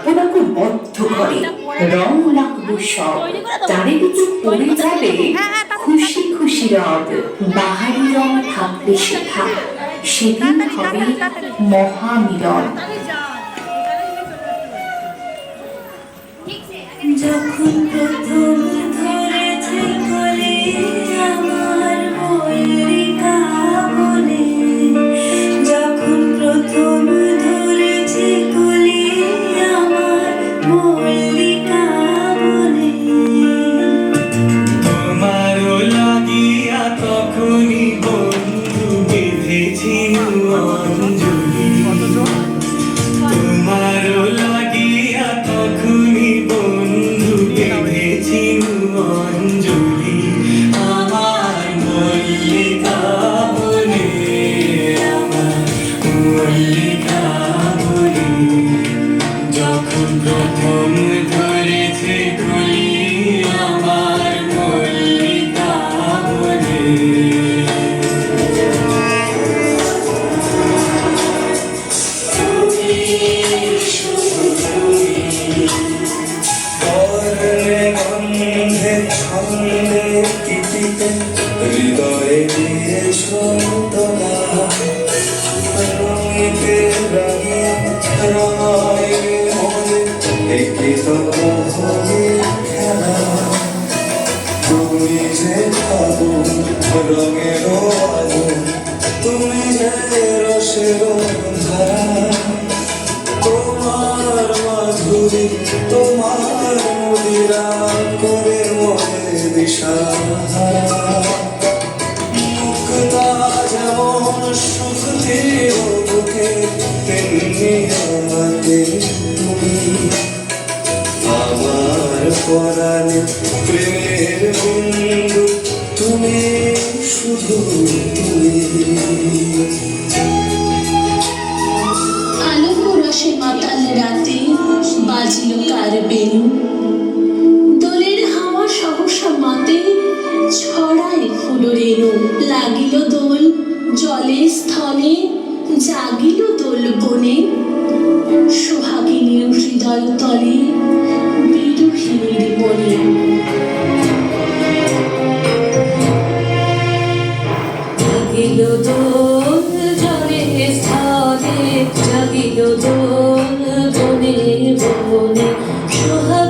আপনাকে বদ্ধ করে। রং লাগবো সব। চারিদিকে পড়ে যাবে। খুশি খুশি রব। বাহারি রং থাকবে শেখা সেদিন হবে মহামিলন। যখন প্রথম প্রথম ধরেছে কলি আমার মল্লিকা বলে গন্ধে ছন্দে গীতিতে হৃদয়ে দিয়েছ তোলা রঙিতে রঙে রঙায় মনে একই তো খেলা তুমি যে আগুন রঙের আগুন তুমি যে রসের ধারা তোমার মাধুরী তোমার মদিরা করে মনে দিশাহারা পরাণে প্রেমের বিন্দু তুমি শুধু তুমি। দোলের হাওয়া সহসা মাতে ছড়ায় ফুল রেণু। লাগিল দোল জলে স্থলে, জাগিল দোল বনে। সোহাগিনীর হৃদয় তলে বনে জাগিল দোল জলে স্থলে জাগিল দোল বনে বনে সোহাগিনীর